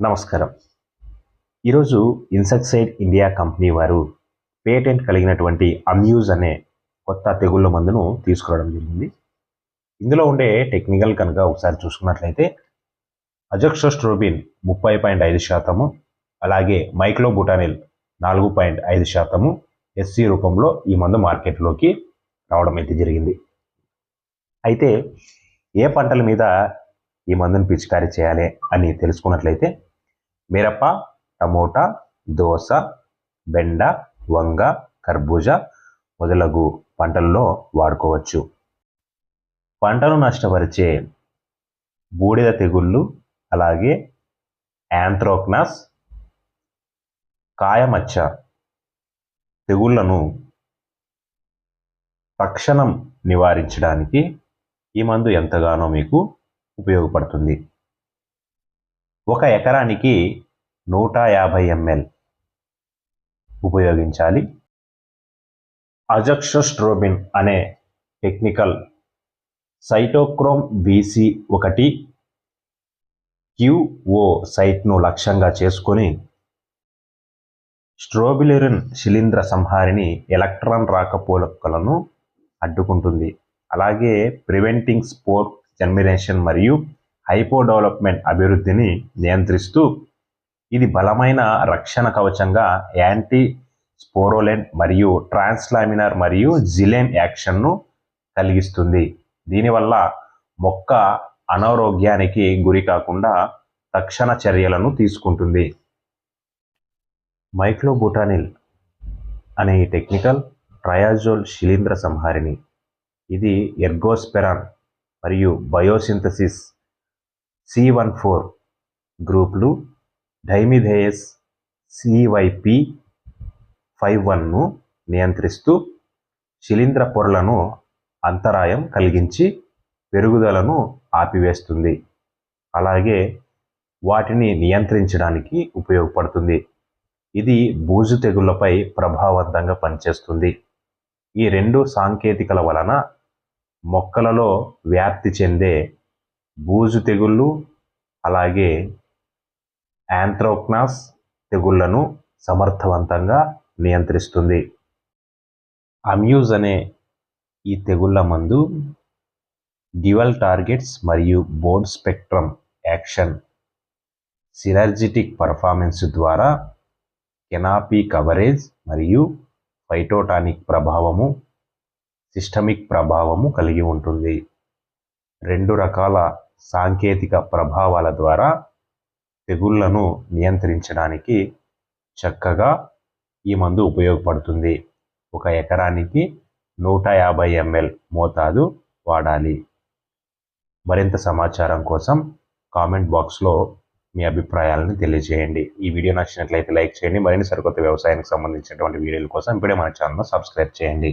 నమస్కారం. ఈరోజు ఇన్సెక్సైడ్ India company వారు పేటెంట్ కలిగినటువంటి అమ్యూజ్ అనే కొత్త తెగుళ్ళ మందును తీసుకురావడం జరిగింది. ఇందులో ఉండే టెక్నికల్ కనుక ఒకసారి చూసుకున్నట్లయితే అజక్సోస్ట్రోబిన్ ముప్పై పాయింట్ ఐదు శాతము అలాగే మైక్లోబుటానిల్ నాలుగు పాయింట్ ఐదు శాతము ఎస్సి రూపంలో ఈ మందు మార్కెట్లోకి రావడం అయితే జరిగింది. అయితే ఏ పంటల మీద ఈ మందును పిచికారీ చేయాలి అని తెలుసుకున్నట్లయితే మిరప టమోటా దోస బెండ వంగ కర్బూజ మొదలగు పంటల్లో వాడుకోవచ్చు. పంటను నష్టపరిచే బూడిద తెగుళ్ళు అలాగే యాంథ్రోక్నాస్ కాయమచ్చ తెగుళ్ళను తక్షణం నివారించడానికి ఈ మందు ఎంతగానో మీకు ఉపయోగపడుతుంది. ఒక ఎకరానికి నూట యాభై ఎంఎల్ ఉపయోగించాలి. అజక్షోస్ట్రోబిన్ అనే టెక్నికల్ సైటోక్రోమ్ బీసీ ఒకటి క్యూఓ సైట్ను లక్ష్యంగా చేసుకొని స్ట్రోబిలిరిన్ శిలీంద్ర సంహారిని ఎలక్ట్రాన్ రాకపోకలను అడ్డుకుంటుంది. అలాగే ప్రివెంటింగ్ స్పోర్ జర్మినేషన్ మరియు హైపో డెవలప్మెంట్ అభివృద్ధిని నియంత్రిస్తూ ఇది బలమైన రక్షణ కవచంగా యాంటీ స్పోరోలెన్ మరియు ట్రాన్స్లామినర్ మరియు జిలెన్ యాక్షన్ను కలిగిస్తుంది. దీనివల్ల మొక్క అనారోగ్యానికి గురి కాకుండా తక్షణ చర్యలను తీసుకుంటుంది. మైక్లోబుటానిల్ అనే ఈ టెక్నికల్ ట్రయాజోల్ శిలీంద్ర సంహారిణి. ఇది ఎర్గోస్పెరాన్ మరియు బయోసింథసిస్ సి వన్ ఫోర్ గ్రూపులు డైమిధేయస్ సివైపి ఫైవ్ వన్ను నియంత్రిస్తూ శిలీంద్ర పొరలను అంతరాయం కలిగించి పెరుగుదలను ఆపివేస్తుంది. అలాగే వాటిని నియంత్రించడానికి ఉపయోగపడుతుంది. ఇది బూజు తెగుళ్ళపై ప్రభావవంతంగా పనిచేస్తుంది. ఈ రెండు సాంకేతికల వలన మొక్కలలో వ్యాప్తి చెందే బూజు తెగుళ్ళు అలాగే యాంథ్రోక్నాస్ తెగుళ్ళను సమర్థవంతంగా నియంత్రిస్తుంది. అమ్యూజ్ అనే ఈ తెగుళ్ళ మందు డ్యువల్ టార్గెట్స్ మరియు broad spectrum action synergistic performance ద్వారా కెనాపీ కవరేజ్ మరియు ఫైటోటానిక్ ప్రభావము సిస్టమిక్ ప్రభావము కలిగి ఉంటుంది. రెండు రకాల సాంకేతిక ప్రభావాల ద్వారా తెగుళ్ళను నియంత్రించడానికి చక్కగా ఈ మందు ఉపయోగపడుతుంది. ఒక ఎకరానికి నూట యాభై ఎంఎల్ మోతాదు వాడాలి. మరింత సమాచారం కోసం కామెంట్ బాక్స్లో మీ అభిప్రాయాలను తెలియజేయండి. ఈ వీడియో నచ్చినట్లయితే లైక్ చేయండి. మరిన్ని సరికొత్త వ్యవసాయానికి సంబంధించినటువంటి వీడియోల కోసం ఇప్పుడే మన ఛానల్ను సబ్స్క్రైబ్ చేయండి.